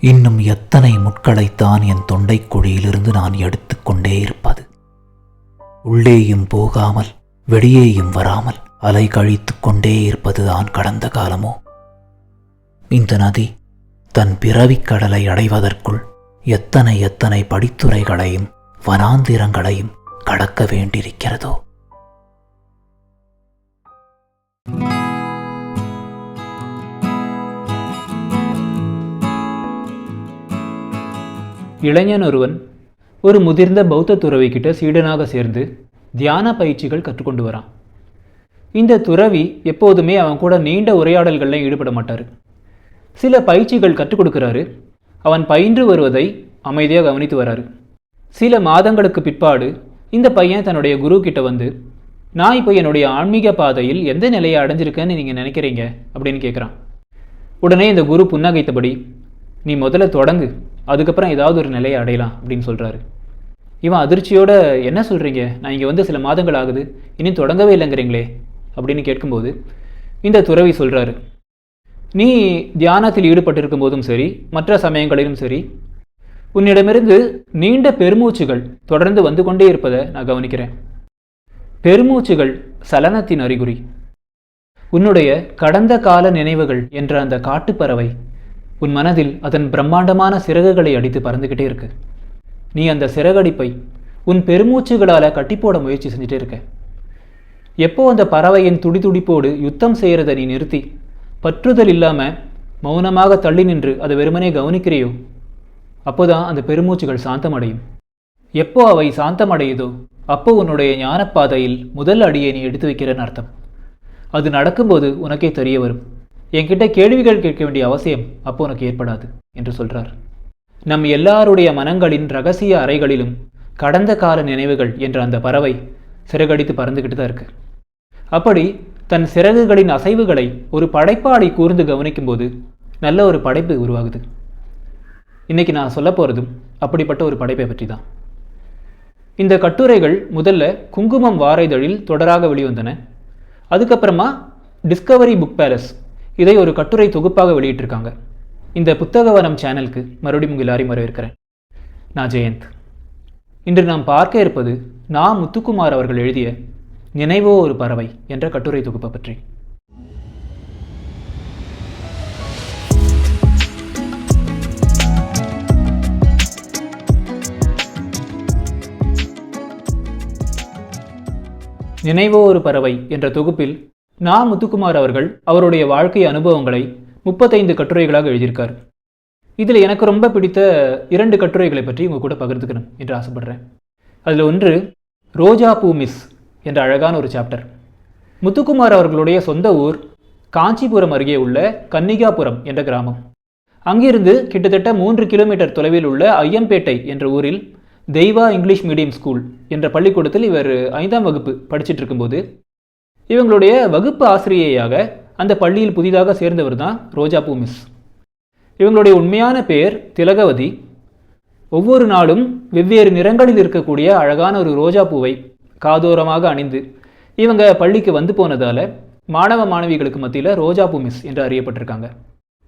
இன்னும் எத்தனை முட்களைத்தான் என் தொண்டைக்குழியிலிருந்து நான் எடுத்துக்கொண்டே இருப்பது? உள்ளேயும் போகாமல் வெளியேயும் வராமல் அலை கழித்து கொண்டே இருப்பதுதான் கடந்த காலமோ? இந்த நதி தன் பிறவிக் கடலை அடைவதற்குள் எத்தனை எத்தனை படித்துறைகளையும் வனாந்திரங்களையும் கடக்க வேண்டியிருக்கிறதோ? இளைஞன் ஒருவன் ஒரு முதிர்ந்த பௌத்த துறவிக்கிட்ட சீடனாக சேர்ந்து தியான பயிற்சிகள் கற்றுக்கொண்டு வரான். இந்த துறவி எப்போதுமே அவன் கூட நீண்ட உரையாடல்களில் ஈடுபட மாட்டார். சில பயிற்சிகள் கற்றுக் கொடுக்கிறாரு. அவன் பயின்று வருவதை அமைதியாக கவனித்து வராரு. சில மாதங்களுக்கு பிற்பாடு இந்த பையன் தன்னுடைய குரு கிட்ட வந்து நான் இப்போ என்னுடைய ஆன்மீக பாதையில் எந்த நிலையை அடைஞ்சிருக்கேன்னு நீங்கள் நினைக்கிறீங்க? அப்படின்னு கேட்குறான் உடனே இந்த குரு புன்னகைத்தபடி நீ முதல்ல தொடங்கு. அதுக்கப்புறம் ஏதாவது ஒரு நிலையை அடையலாம் அப்படின்னு சொல்கிறாரு இவன் அதிர்ச்சியோட என்ன சொல்கிறீங்க நான் இங்கே வந்து சில மாதங்கள் ஆகுது. இனி தொடங்கவே இல்லைங்கிறீங்களே? அப்படின்னு கேட்கும்போது இந்த துறவி சொல்கிறாரு நீ தியானத்தில் ஈடுபட்டிருக்கும் போதும் சரி மற்ற சமயங்களிலும் சரி உன்னிடமிருந்து நீண்ட பெருமூச்சுகள் தொடர்ந்து வந்து கொண்டே இருப்பதை நான் கவனிக்கிறேன். பெருமூச்சுகள் சலனத்தின் அறிகுறி. உன்னுடைய கடந்த கால நினைவுகள் என்ற அந்த காட்டுப்பறவை உன் மனதில் அதன் பிரம்மாண்டமான சிறகுகளை அடித்து பறந்துக்கிட்டே இருக்கு. நீ அந்த சிறகடிப்பை உன் பெருமூச்சுகளால் கட்டிப்போட முயற்சி செஞ்சுட்டே இருக்க. எப்போ அந்த பறவையின் துடிதுடிப்போடு யுத்தம் செய்கிறத நீ நிறுத்தி பற்றுதல் இல்லாமல் மௌனமாக தள்ளி நின்று அதை வெறுமனே கவனிக்கிறையோ? அப்போதான் அந்த பெருமூச்சுகள் சாந்தமடையும். எப்போ அவை சாந்தமடையுதோ அப்போ உன்னுடைய ஞானப்பாதையில் முதல் அடியை நீ எடுத்து வைக்கிறன்னு அர்த்தம். அது நடக்கும்போது உனக்கே தெரிய வரும். என்கிட்ட கேள்விகள் கேட்க வேண்டிய அவசியம் அப்போ உனக்கு ஏற்படாது என்று சொல்றார். நம் எல்லாருடைய மனங்களின் ரகசிய அறைகளிலும் கடந்த கால நினைவுகள் என்ற அந்த பறவை சிறகடித்து பறந்துக்கிட்டு தான் இருக்கு. அப்படி தன் சிறகுகளின் அசைவுகளை ஒரு படைப்பாளி கூர்ந்து கவனிக்கும்போது நல்ல ஒரு படைப்பு உருவாகுது. இன்னைக்கு நான் சொல்ல போகிறதும் அப்படிப்பட்ட ஒரு படைப்பை பற்றி தான் இந்த கட்டுரைகள் முதல்ல குங்குமம் வார இதழில் தொடராக வெளிவந்தன. அதுக்கப்புறமா டிஸ்கவரி புக் பேலஸ் இதை ஒரு கட்டுரை தொகுப்பாக வெளியிட்டிருக்காங்க. இந்த புத்தகவனம் சேனலுக்கு மறுபடியும் உங்கள் எல்லாரையும் வரவேற்கிறேன். நான் ஜெயந்த். இன்று நாம் பார்க்க இருப்பது நா. முத்துக்குமார் அவர்கள் எழுதிய நினைவோ ஒரு பறவை என்ற கட்டுரை தொகுப்பை பற்றி. நினைவோ ஒரு பறவை என்ற தொகுப்பில் நா. முத்துக்குமார் அவர்கள் அவருடைய வாழ்க்கை அனுபவங்களை முப்பத்தைந்து கட்டுரைகளாக எழுதியிருக்கார். இதில் எனக்கு ரொம்ப பிடித்த இரண்டு கட்டுரைகளை பற்றி உங்கள் கூட பகிர்ந்துக்கணும் என்று ஆசைப்படுறேன். அதில் ஒன்று ரோஜா பூ மிஸ் என்ற அழகான ஒரு சாப்டர். முத்துக்குமார் அவர்களுடைய சொந்த ஊர் காஞ்சிபுரம் அருகே உள்ள கன்னிகாபுரம் என்ற கிராமம். அங்கிருந்து கிட்டத்தட்ட மூன்று கிலோமீட்டர் தொலைவில் உள்ள ஐயம்பேட்டை என்ற ஊரில் தெய்வா இங்கிலீஷ் மீடியம் ஸ்கூல் என்ற பள்ளிக்கூடத்தில் இவர் ஐந்தாம் வகுப்பு படிச்சிட்டு இருக்கும்போது இவங்களுடைய வகுப்பு ஆசிரியையாக அந்த பள்ளியில் புதிதாக சேர்ந்தவர் தான் ரோஜா பூ மிஸ் இவங்களுடைய உண்மையான பெயர் திலகவதி. ஒவ்வொரு நாளும் வெவ்வேறு நிறங்களில் இருக்கக்கூடிய அழகான ஒரு ரோஜா பூவை காதோரமாக அணிந்து இவங்க பள்ளிக்கு வந்து போனதால் மாணவ மாணவிகளுக்கு மத்தியில் ரோஜா பூ மிஸ் என்று அறியப்பட்டிருக்காங்க.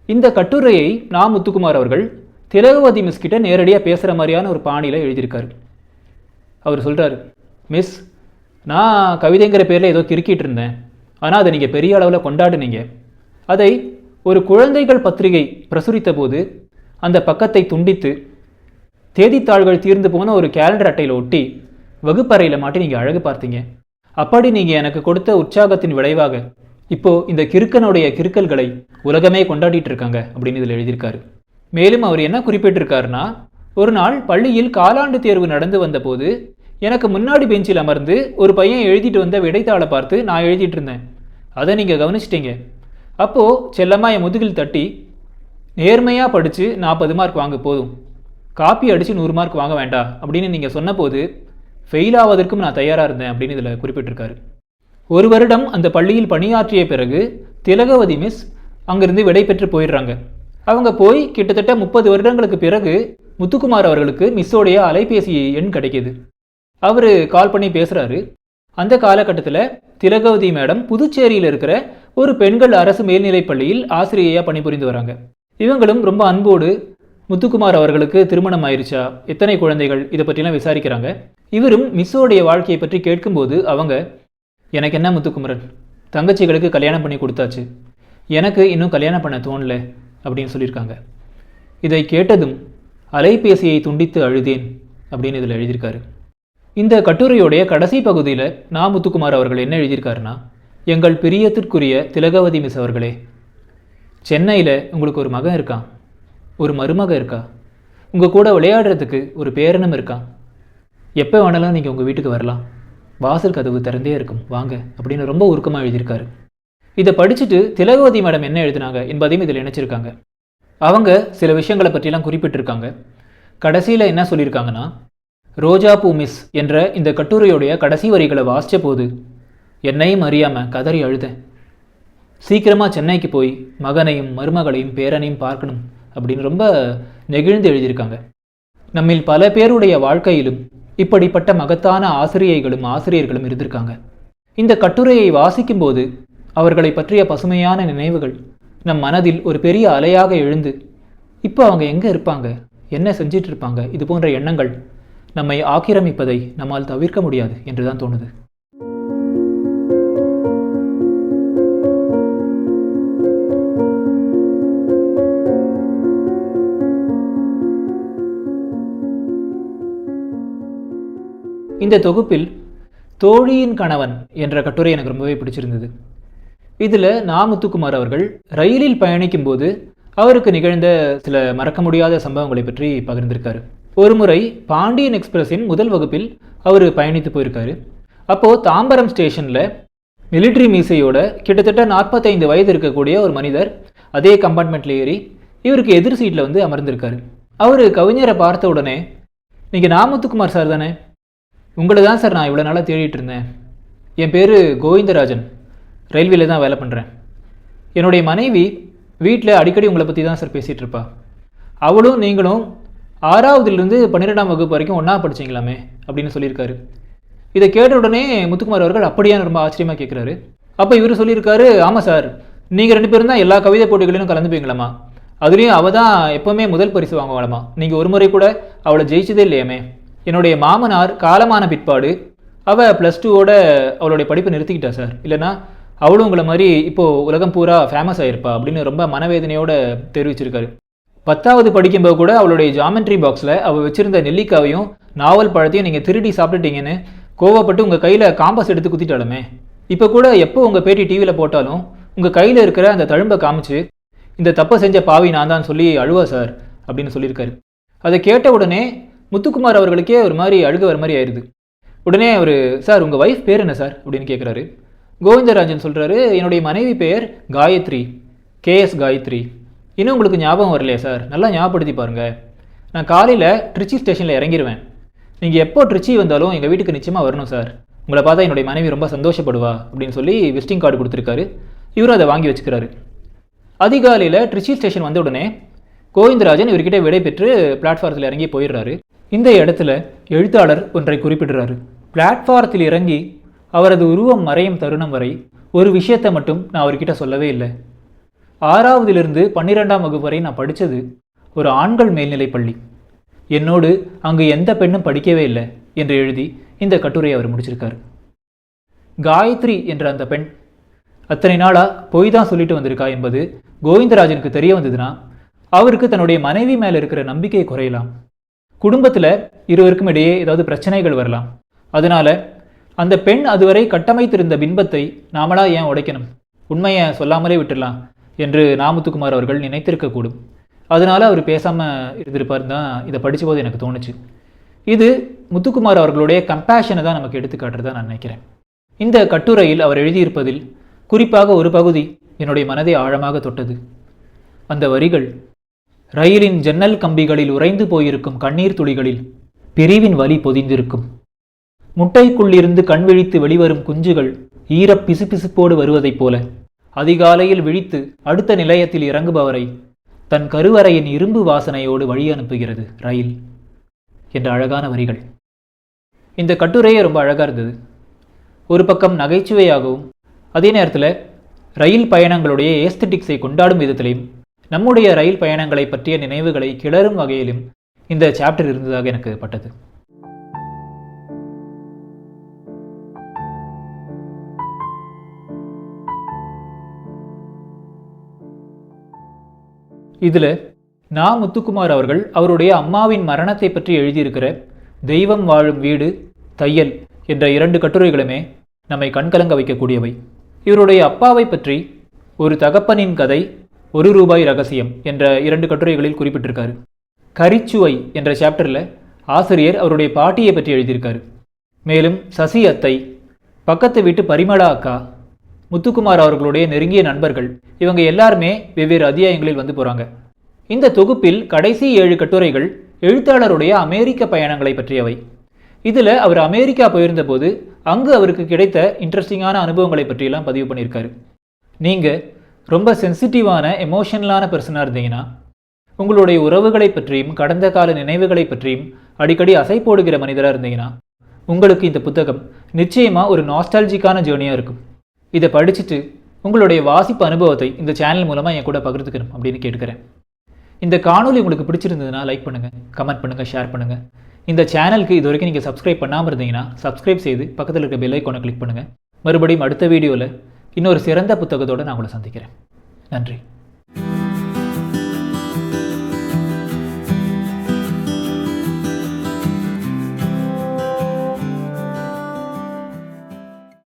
இந்த கட்டுரையை நா. முத்துக்குமார் அவர்கள் திலகவதி மிஸ் கிட்ட நேரடியாக பேசுகிற மாதிரியான ஒரு பாணியில் எழுதியிருக்காரு. அவர் சொல்கிறார் மிஸ் நான் கவிதைங்கிற பேரில் ஏதோ கிறுக்கிட்டு இருந்தேன். ஆனால் அதை நீங்கள் பெரிய அளவில் கொண்டாடுனீங்க. அதை ஒரு குழந்தைகள் பத்திரிகை பிரசுரித்த போது அந்த பக்கத்தை துண்டித்து தேதித்தாள்கள் தீர்ந்து போன ஒரு கேலண்டர் அட்டையில் ஒட்டி வகுப்பறையில் மாட்டி நீங்கள் அழகு பார்த்தீங்க. அப்படி நீங்கள் எனக்கு கொடுத்த உற்சாகத்தின் விளைவாக இப்போ இந்த கிறுக்கனுடைய கிறுக்கல்களை உலகமே கொண்டாடிட்டு இருக்காங்க அப்படின்னு இதில் எழுதியிருக்காரு. மேலும் அவர் என்ன குறிப்பிட்டிருக்காருன்னா ஒரு நாள் பள்ளியில் காலாண்டு தேர்வு நடந்து வந்தபோது எனக்கு முன்னாடி பெஞ்சில் அமர்ந்து ஒரு பையன் எழுதிட்டு வந்த விடைத்தாளை பார்த்து நான் எழுதிட்டு இருந்தேன். அதை நீங்கள் கவனிச்சிட்டீங்க. அப்போது செல்லம்மா என் முதுகில் தட்டி நேர்மையாக படித்து நாற்பது மார்க் வாங்க போதும். காப்பி அடித்து நூறு மார்க் வாங்க வேண்டாம் அப்படின்னு நீங்கள் சொன்னபோது ஃபெயில் ஆவதற்கும் நான் தயாராக இருந்தேன் அப்படின்னு இதில் குறிப்பிட்டிருக்காரு. ஒரு வருடம் அந்த பள்ளியில் பணியாற்றிய பிறகு திலகவதி மிஸ் அங்கிருந்து விடைபெற்று போயிடுறாங்க. அவங்க போய் கிட்டத்தட்ட முப்பது வருடங்களுக்கு பிறகு முத்துக்குமார் அவர்களுக்கு மிஸ்ஸோடைய அலைபேசி எண் கிடைக்கிது. அவர் கால் பண்ணி பேசுகிறாரு அந்த காலகட்டத்தில் திலகவதி மேடம் புதுச்சேரியில் இருக்கிற ஒரு பெண்கள் அரசு மேல்நிலைப் பள்ளியில் ஆசிரியையாக பணிபுரிந்து வராங்க. இவங்களும் ரொம்ப அன்போடு முத்துக்குமார் அவர்களுக்கு திருமணம் ஆயிருச்சா எத்தனை குழந்தைகள் இதை பற்றிலாம் விசாரிக்கிறாங்க. இவரும் மிஸ்ஸோடைய வாழ்க்கையை பற்றி கேட்கும்போது அவங்க எனக்கு என்ன முத்துக்குமரன்? தங்கச்சிகளுக்கு கல்யாணம் பண்ணி கொடுத்தாச்சு. எனக்கு இன்னும் கல்யாணம் பண்ண தோணல அப்படின்னு சொல்லியிருக்காங்க. இதை கேட்டதும் அலைபேசியை துண்டித்து அழுதேன் அப்படின்னு இதில் எழுதியிருக்காரு. இந்த கட்டுரையுடைய கடைசி பகுதியில் நா முத்துக்குமார் அவர்கள் என்ன எழுதியிருக்காருன்னா எங்கள் பிரியத்திற்குரிய திலகவதி மிஸ் அவர்களே சென்னையில் உங்களுக்கு ஒரு மகன் இருக்கான் ஒரு மருமக இருக்கா? உங்கள் கூட விளையாடுறதுக்கு ஒரு பேரனும் இருக்கான் எப்போ வேணாலும் நீங்கள் உங்கள் வீட்டுக்கு வரலாம். வாசல் கதவு திறந்தே இருக்கும். வாங்க அப்படின்னு ரொம்ப உருக்கமாக எழுதியிருக்காரு. இதை படிச்சுட்டு திலகவதி மேடம் என்ன எழுதினாங்க என்பதையும் இதில் இணைச்சிருக்காங்க. அவங்க சில விஷயங்களை பற்றிலாம் குறிப்பிட்டிருக்காங்க. கடைசியில் என்ன சொல்லியிருக்காங்கன்னா ரோஜா பூ மிஸ் என்ற இந்த கட்டுரையுடைய கடைசி வரிகளை வாசித்த போது என்னையும் அறியாமல் கதறி அழுதேன். சீக்கிரமாக சென்னைக்கு போய் மகனையும் மருமகளையும் பேரனையும் பார்க்கணும் அப்படின்னு ரொம்ப நெகிழ்ந்து எழுதியிருக்காங்க. நம்மில் பல பேருடைய வாழ்க்கையிலும் இப்படிப்பட்ட மகத்தான ஆசிரியைகளும் ஆசிரியர்களும் இருந்திருக்காங்க. இந்த கட்டுரையை வாசிக்கும்போது அவர்களை பற்றிய பசுமையான நினைவுகள் நம் மனதில் ஒரு பெரிய அலையாக எழுந்து இப்போ அவங்க எங்கே இருப்பாங்க? என்ன செஞ்சிட்டு இருப்பாங்க? இது போன்ற எண்ணங்கள் நம்மை ஆக்கிரமிப்பதை நம்மால் தவிர்க்க முடியாது என்று தான் தோணுது. இந்த தொகுப்பில் தோழியின் கணவன் என்ற கட்டுரை எனக்கு ரொம்பவே பிடிச்சிருந்தது. இதில் நா. முத்துக்குமார் அவர்கள் ரயிலில் பயணிக்கும்போது அவருக்கு நிகழ்ந்த சில மறக்க முடியாத சம்பவங்களை பற்றி பகிர்ந்திருக்காரு. ஒருமுறை பாண்டியன் எக்ஸ்பிரஸின் முதல் வகுப்பில் அவர் பயணித்து போயிருக்காரு. அப்போது தாம்பரம் ஸ்டேஷனில் மிலிட்ரி மீசையோட கிட்டத்தட்ட நாற்பத்தைந்து வயது இருக்கக்கூடிய ஒரு மனிதர் அதே கம்பார்ட்மெண்ட்டில் ஏறி இவருக்கு எதிர் சீட்டில் வந்து அமர்ந்திருக்காரு. அவர் கவிஞரை பார்த்த உடனே நீங்கள் நாமத்துக்குமார் சார் தானே? உங்களை தான் சார் நான் இவ்வளோ நாளாக தேடிட்டு இருந்தேன். என் பேர் கோவிந்தராஜன். ரயில்வேல தான் வேலை பண்ணுறேன் என்னுடைய மனைவி வீட்டில் அடிக்கடி உங்களை பற்றி தான் சார் பேசிகிட்டு இருப்பா. அவளும் நீங்களும் ஆறாவதுலேருந்து பன்னிரெண்டாம் வகுப்பு வரைக்கும் ஒன்றா படிச்சீங்களாமே? அப்படின்னு சொல்லியிருக்காரு. இதை கேட்ட உடனே முத்துக்குமார் அவர்கள் அப்படியான்னு ரொம்ப ஆச்சரியமாக கேட்குறாரு அப்போ இவர் சொல்லியிருக்காரு ஆமாம் சார் நீங்கள் ரெண்டு பேரும் தான் எல்லா கவிதை போட்டிகளிலும் கலந்துப்பீங்களாமா? அதுலேயும் அவள் தான் எப்போவுமே முதல் பரிசு வாங்குவாளாமா? நீங்கள் ஒரு முறை கூட அவளை ஜெயிச்சதே இல்லையாமே? என்னுடைய மாமனார் காலமான பிற்பாடு அவள் ப்ளஸ் டூவோட அவளுடைய படிப்பை நிறுத்திக்கிட்டா சார்? இல்லைனா அவளும் உங்களை மாதிரி இப்போது உலகம் பூரா ஃபேமஸ் ஆயிருப்பா? அப்படின்னு ரொம்ப மனவேதனையோடு தெரிவிச்சிருக்காரு. பத்தாவது படிக்கும்போது கூட அவளுடைய ஜாமெண்ட்ரி பாக்ஸில் அவள் வச்சிருந்த நெல்லிக்காவையும் நாவல் பழத்தையும் நீங்கள் திருடி சாப்பிட்டுட்டீங்கன்னு கோவப்பட்டு உங்கள் கையில் காம்பஸ் எடுத்து குத்திட்டாலுமே இப்போ கூட எப்போ உங்கள் பேட்டி டிவியில் போட்டாலும் உங்கள் கையில் இருக்கிற அந்த தழும்பை காமிச்சு இந்த தப்பை செஞ்ச பாவி நான் தான் சொல்லி அழுவா சார் அப்படின்னு சொல்லியிருக்காரு. அதை கேட்ட உடனே முத்துக்குமார் அவர்களுக்கே ஒரு மாதிரி அழுக வர மாதிரி ஆயிடுது உடனே அவர் சார் உங்கள் ஒய்ஃப் பேர் என்ன சார்? அப்படின்னு கேட்குறாரு கோவிந்தராஜன் சொல்கிறாரு என்னுடைய மனைவி பெயர் காயத்ரி. கேஎஸ் காயத்ரி. இன்னும் உங்களுக்கு ஞாபகம் வரலையா சார்? நல்லா ஞாபகப்படுத்தி பாருங்கள் நான் காலையில் ட்ரிச்சி ஸ்டேஷனில் இறங்கிடுவேன் நீங்கள் எப்போ ட்ரிச்சி வந்தாலும் எங்கள் வீட்டுக்கு நிச்சயமாக வரணும் சார். உங்களை பார்த்தா என்னுடைய மனைவி ரொம்ப சந்தோஷப்படுவா அப்படின்னு சொல்லி விசிட்டிங் கார்டு கொடுத்துருக்காரு. இவரும் அதை வாங்கி வச்சுக்கிறாரு. அதிகாலையில் ட்ரிச்சி ஸ்டேஷன் வந்த உடனே கோவிந்தராஜன் இவர்கிட்ட விடை பெற்று பிளாட்ஃபாரத்தில் இறங்கி போயிடுறாரு. இந்த இடத்துல எழுத்தாளர் ஒன்றை குறிப்பிடுறாரு. பிளாட்ஃபாரத்தில் இறங்கி அவரது உருவம் மறையும் தருணம் வரை ஒரு விஷயத்தை மட்டும் நான் அவர்கிட்ட சொல்லவே இல்லை. ஆறாவதிலிருந்து பன்னிரெண்டாம் வகுப்பு வரை நான் படித்தது ஒரு ஆண்கள் மேல்நிலைப் பள்ளி. என்னோடு அங்கு எந்த பெண்ணும் படிக்கவே இல்லை என்று எழுதி இந்த கட்டுரையை அவர் முடிச்சிருக்கார். காயத்ரி என்ற அந்த பெண் அத்தனை நாளாக பொய் தான் சொல்லிட்டு வந்திருக்கா என்பது கோவிந்தராஜனுக்கு தெரிய வந்ததுன்னா அவருக்கு தன்னுடைய மனைவி மேலே இருக்கிற நம்பிக்கை குறையலாம். குடும்பத்தில் இருவருக்கும் இடையே ஏதாவது பிரச்சனைகள் வரலாம். அதனால அந்த பெண் அதுவரை கட்டமைத்திருந்த பின்பத்தை நாமளா ஏன் உடைக்கணும்? உண்மையை சொல்லாமலே விட்டுடலாம். என்று நாமத்துக்குமார் அவர்கள் நினைத்திருக்கக்கூடும். அதனால் அவர் பேசாமல் இருந்திருப்பார் தான் இதை படித்தபோது எனக்கு தோணுச்சு. இது முத்துக்குமார் அவர்களுடைய கம்பேஷனை தான் நமக்கு எடுத்துக்காட்டுறதா நான் நினைக்கிறேன். இந்த கட்டுரையில் அவர் எழுதியிருப்பதில் குறிப்பாக ஒரு பகுதி என்னுடைய மனதை ஆழமாக தொட்டது. அந்த வரிகள் ரயிலின் ஜன்னல் கம்பிகளில் உறைந்து போயிருக்கும் கண்ணீர் துளிகளில் பிரிவின் வலி பொதிந்திருக்கும். முட்டைக்குள்ளிருந்து கண் விழித்து வெளிவரும் குஞ்சுகள் ஈரப் பிசுபிசுப்போடு வருவதைப் போல அதிகாலையில் விழித்து அடுத்த நிலையத்தில் இறங்குபவரை தன் கருவறையின் இரும்பு வாசனையோடு வழி அனுப்புகிறது ரயில் என்ற அழகான வரிகள். இந்த கட்டுரையே ரொம்ப அழகாக இருந்தது. ஒரு பக்கம் நகைச்சுவையாகவும் அதே நேரத்தில் ரயில் பயணங்களுடைய ஏஸ்தட்டிக்ஸை கொண்டாடும் விதத்திலையும் நம்முடைய ரயில் பயணங்களை பற்றிய நினைவுகளை கிளறும் வகையிலும் இந்த சாப்டர் இருந்ததாக எனக்கு பட்டது. இதில் நா முத்துக்குமார் அவர்கள் அவருடைய அம்மாவின் மரணத்தை பற்றி எழுதியிருக்கிற தெய்வம் வாழும் வீடு தையல் என்ற இரண்டு கட்டுரைகளுமே நம்மை கண்கலங்க வைக்கக்கூடியவை. இவருடைய அப்பாவை பற்றி ஒரு தகப்பனின் கதை ஒரு ரூபாய் ரகசியம் என்ற இரண்டு கட்டுரைகளில் குறிப்பிட்டிருக்காரு. கரிச்சுவை என்ற சாப்டரில் ஆசிரியர் அவருடைய பாட்டியை பற்றி எழுதியிருக்காரு. மேலும் சசி அத்தை பக்கத்து வீட்டு பரிமளா அக்கா முத்துக்குமார் அவர்களுடைய நெருங்கிய நண்பர்கள். இவங்க எல்லாருமே வெவ்வேறு அத்தியாயங்களில் வந்து போகிறாங்க இந்த தொகுப்பில் கடைசி ஏழு கட்டுரைகள் எழுத்தாளருடைய அமெரிக்க பயணங்களை பற்றியவை. இதில் அவர் அமெரிக்கா போயிருந்தபோது அங்கு அவருக்கு கிடைத்த இன்ட்ரெஸ்டிங்கான அனுபவங்களை பற்றியெல்லாம் பதிவு பண்ணியிருக்காரு. நீங்கள் ரொம்ப சென்சிட்டிவான எமோஷனலான பர்சனாக இருந்தீங்கன்னா உங்களுடைய உறவுகளை பற்றியும் கடந்த கால நினைவுகளை பற்றியும் அடிக்கடி அசை போடுகிற மனிதராக இருந்தீங்கன்னா உங்களுக்கு இந்த புத்தகம் நிச்சயமாக ஒரு நாஸ்டாலஜிக்கான ஜேர்னியாக இருக்கும். இதை படிச்சுட்டு உங்களுடைய வாசிப்பு அனுபவத்தை இந்த சேனல் மூலமாக என் கூட பகிர்ந்துக்கணும் அப்படின்னு கேட்டுக்கிறேன். இந்த காணொளி உங்களுக்கு பிடிச்சிருந்ததுன்னா லைக் பண்ணுங்கள் கமெண்ட் பண்ணுங்கள் ஷேர் பண்ணுங்கள் இந்த சேனலுக்கு இது வரைக்கும் நீங்கள் சப்ஸ்கிரைப் பண்ணாமல் இருந்தீங்கன்னா சப்ஸ்கிரைப் செய்து பக்கத்தில் இருக்க பெல் ஐக்கோனை கிளிக் பண்ணுங்கள் மறுபடியும் அடுத்த வீடியோவில் இன்னொரு சிறந்த புத்தகத்தோடு நான் உங்களை சந்திக்கிறேன். நன்றி.